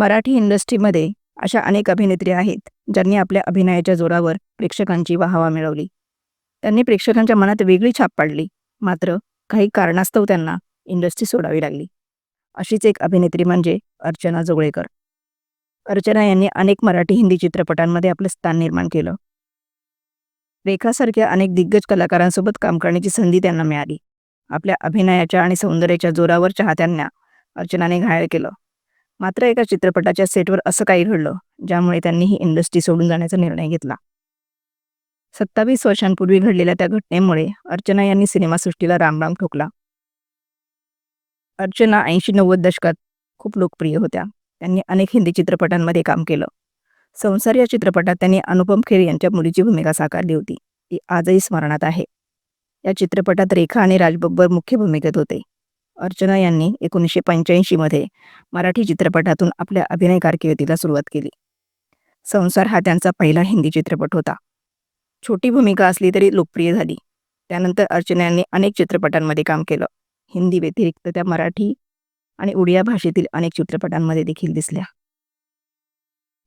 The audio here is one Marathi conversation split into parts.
मराठी इंडस्ट्रीमध्ये अशा अनेक अभिनेत्री आहेत ज्यांनी आपल्या अभिनयाच्या जोरावर प्रेक्षकांची वाहवा मिळवली. त्यांनी प्रेक्षकांच्या मनात वेगळी छाप पाडली मात्र काही कारणास्तव त्यांना इंडस्ट्री सोडावी लागली. अशीच एक अभिनेत्री म्हणजे अर्चना जोगळेकर. अर्चना यांनी अनेक मराठी हिंदी चित्रपटांमध्ये आपलं स्थान निर्माण केलं. रेखासारख्या अनेक दिग्गज कलाकारांसोबत काम करण्याची संधी त्यांना मिळाली. आपल्या अभिनयाच्या आणि सौंदर्याच्या जोरावर चाहत्यांना अर्चनाने घायल केलं. मात्र एका चित्रपटाच्या सेटवर असं काही घडलं ज्यामुळे त्यांनी ही इंडस्ट्री सोडून जाण्याचा निर्णय घेतला. सत्तावीस वर्षांपूर्वी घडलेल्या त्या घटनेमुळे अर्चना यांनी सिनेमासृष्टीला रामराम ठोकला. अर्चना ऐंशी नव्वद दशकात खूप लोकप्रिय होत्या. त्यांनी अनेक हिंदी चित्रपटांमध्ये काम केलं. संसार या चित्रपटात त्यांनी अनुपम खेर यांच्या मुलीची भूमिका साकारली होती. ती आजही स्मरणात आहे. या चित्रपटात रेखा आणि राज बब्बर मुख्य भूमिकेत होते. अर्चना यांनी एकोणीसशे पंच्याऐंशीमध्ये मराठी चित्रपटातून आपल्या अभिनय कारकिर्दीला सुरुवात केली. संसार हा त्यांचा पहिला हिंदी चित्रपट होता. छोटी भूमिका असली तरी लोकप्रिय झाली. त्यानंतर अर्चना यांनी अनेक चित्रपटांमध्ये काम केलं. हिंदी व्यतिरिक्त त्या मराठी आणि उडिया भाषेतील अनेक चित्रपटांमध्ये देखील दिसल्या.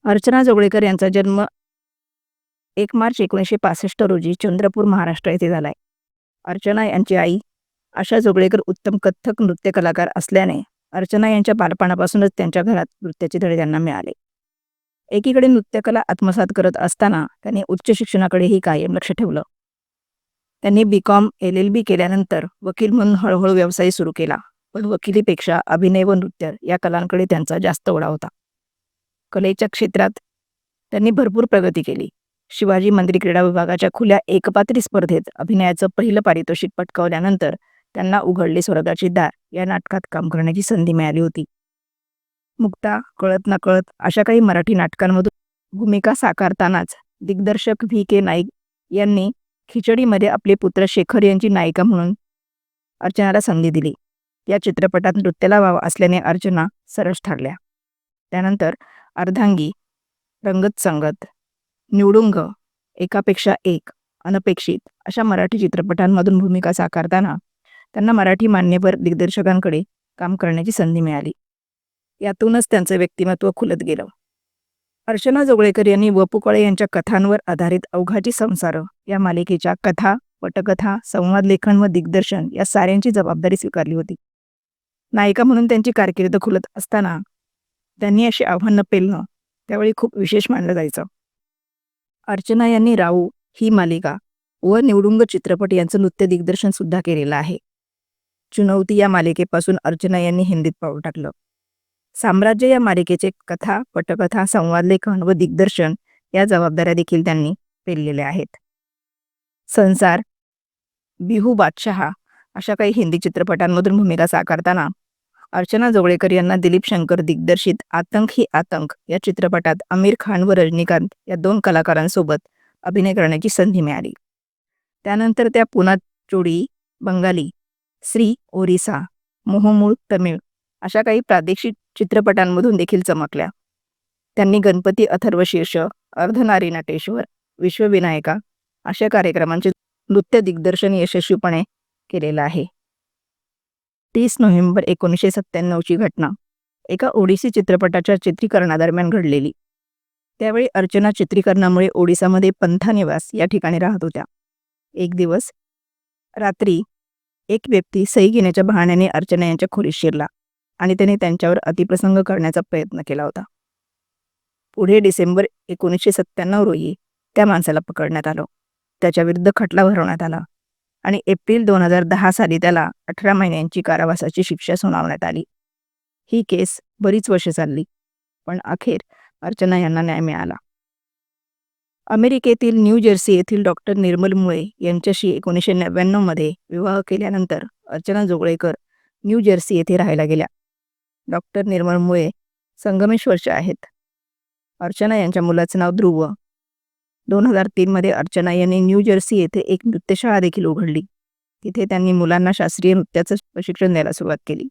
अर्चना जोगळेकर यांचा जन्म एक मार्च एकोणीसशे पासष्ट रोजी चंद्रपूर महाराष्ट्र येथे झालाय. अर्चना यांची आई आशा जोगळेकर उत्तम कथ्थक नृत्य कलाकार असल्याने अर्चना यांच्या बालपणापासूनच त्यांच्या घरात नृत्याचे धडे त्यांना मिळाले. एकीकडे नृत्यकला आत्मसात करत असताना त्यांनी उच्च शिक्षणाकडेही कायम लक्ष ठेवलं. त्यांनी B Com L L B केल्यानंतर वकील म्हणून हळूहळू व्यवसाय सुरू केला पण वकिलीपेक्षा अभिनय व नृत्य या कलांकडे त्यांचा जास्त ओढा होता. कलेच्या क्षेत्रात त्यांनी भरपूर प्रगती केली. शिवाजी मंदिर क्रीडा विभागाच्या खुल्या एकपात्री स्पर्धेत अभिनयाचं पहिलं पारितोषिक पटकावल्यानंतर त्यांना उघडले स्वर्गाची दार. या नाटकात काम करण्याची संधी मिळाली होती. मुक्ता कळत नकळत अशा काही मराठी नाटकांमधून भूमिका साकारतानाच दिग्दर्शक व्ही. के. नाईक यांनी खिचडीमध्ये आपले पुत्र शेखर यांची नायिका म्हणून अर्चनाला संधी दिली. या चित्रपटात नृत्याला वाव असल्याने अर्चना सरस ठरल्या. त्यानंतर अर्धांगी रंगत संगत निवडुंग एकापेक्षा एक अनपेक्षित अशा मराठी चित्रपटांमधून भूमिका साकारताना त्यांना मराठी मान्यवर दिग्दर्शकांकडे काम करण्याची संधी मिळाली. यातूनच त्यांचं व्यक्तिमत्व खुलत गेलं. अर्चना जोगळेकर यांनी वपुकळे यांच्या कथांवर आधारित अवघाची संसार या मालिकेच्या कथा पटकथा संवाद लेखन व दिग्दर्शन या साऱ्यांची जबाबदारी स्वीकारली होती. नायिका म्हणून त्यांची कारकीर्द खुलत असताना त्यांनी अशी आव्हानं पेलणं त्यावेळी खूप विशेष मानलं जायचं. अर्चना यांनी राऊ ही मालिका व निवडुंग चित्रपट यांचं नृत्य दिग्दर्शन सुद्धा केलेलं आहे. चुनौती या मालिकेपासून अर्चना यांनी हिंदीत पाऊल टाकलं. साम्राज्य या मालिकेचे कथा पटकथा संवाद लेखन व दिग्दर्शन या जबाबदाऱ्या देखील त्यांनी पेललेल्या आहेत. संसार बिहू बादशहा अशा काही हिंदी चित्रपटांमधून भूमिका साकारताना अर्चना जोगळेकर यांना दिलीप शंकर दिग्दर्शित आतंक ही आतंक या चित्रपटात आमिर खान व रजनीकांत या दोन कलाकारांसोबत अभिनय करण्याची संधी मिळाली. त्यानंतर त्या पुन्हा चोडी बंगाली श्री ओरिसा मोहमूळ तमिळ अशा काही प्रादेशिक चित्रपटांमधून देखील चमकल्या. त्यांनी गणपती अथर्वशीर्ष अर्धनारी नटेश्वर विश्वविनायका अशा कार्यक्रमांचे नृत्य दिग्दर्शन यशस्वीपणे केलेलं आहे. तीस नोव्हेंबर एकोणीसशे सत्त्याण्णवची घटना एका ओडिसी चित्रपटाच्या चित्रीकरणादरम्यान घडलेली. त्यावेळी अर्चना चित्रीकरणामुळे ओडिसामध्ये पंथा निवास या ठिकाणी राहत होत्या. एक दिवस रात्री एक व्यक्ती सही घेण्याच्या बहाण्याने अर्चना यांच्या खोलीत शिरला आणि त्याने त्यांच्यावर अतिप्रसंग करण्याचा प्रयत्न केला होता. पुढे डिसेंबर एकोणीसशे सत्त्याण्णव रोजी त्या माणसाला पकडण्यात आलं. त्याच्याविरुद्ध खटला भरवण्यात आला आणि एप्रिल दोन हजार दहा साली त्याला अठरा महिन्यांची कारावासाची शिक्षा सुनावण्यात आली. ही केस बरीच वर्ष चालली पण अखेर अर्चना यांना न्याय मिळाला. अमेरिकेतील न्यू जर्सी येथील डॉक्टर निर्मल मुळे यांच्याशी एकोणीसशे नव्याण्णवमध्ये विवाह केल्यानंतर अर्चना जोगळेकर न्यू जर्सी येथे राहायला गेल्या. डॉक्टर निर्मल मुळे संगमेश्वरच्या आहेत. अर्चना यांच्या मुलाचं नाव ध्रुव. दोन हजार तीनमध्ये अर्चना यांनी न्यू जर्सी येथे एक नृत्यशाळा देखील उघडली. तिथे त्यांनी मुलांना शास्त्रीय नृत्याचं प्रशिक्षण द्यायला सुरुवात केली.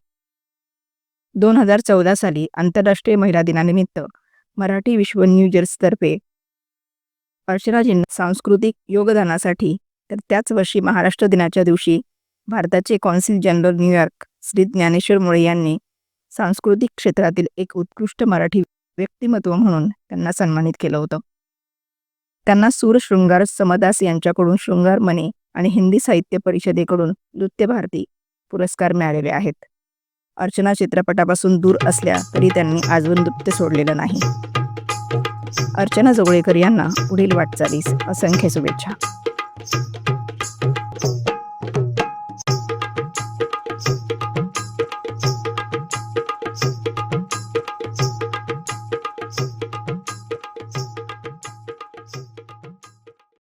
दोन हजार चौदा साली आंतरराष्ट्रीय महिला दिनानिमित्त मराठी विश्व न्यू जर्सीतर्फे अर्चनाजींना सांस्कृतिक योगदानासाठी तर त्याच वर्षी महाराष्ट्र दिनाच्या दिवशी भारताचे consul general New York Shri Dnyaneshwar Mule यांनी सांस्कृतिक क्षेत्रातील एक उत्कृष्ट मराठी व्यक्तिमत्व म्हणून त्यांना सन्मानित केलं होतं. त्यांना सूर शृंगार समदास यांच्याकडून शृंगार मने आणि हिंदी साहित्य परिषदेकडून नृत्य भारती पुरस्कार मिळालेले आहेत. अर्चना चित्रपटापासून दूर असल्या तरी त्यांनी आजवर नृत्य सोडलेलं नाही. अर्चना जोगळेकर यांना पुढील वाटचालीस असंख्य शुभेच्छा.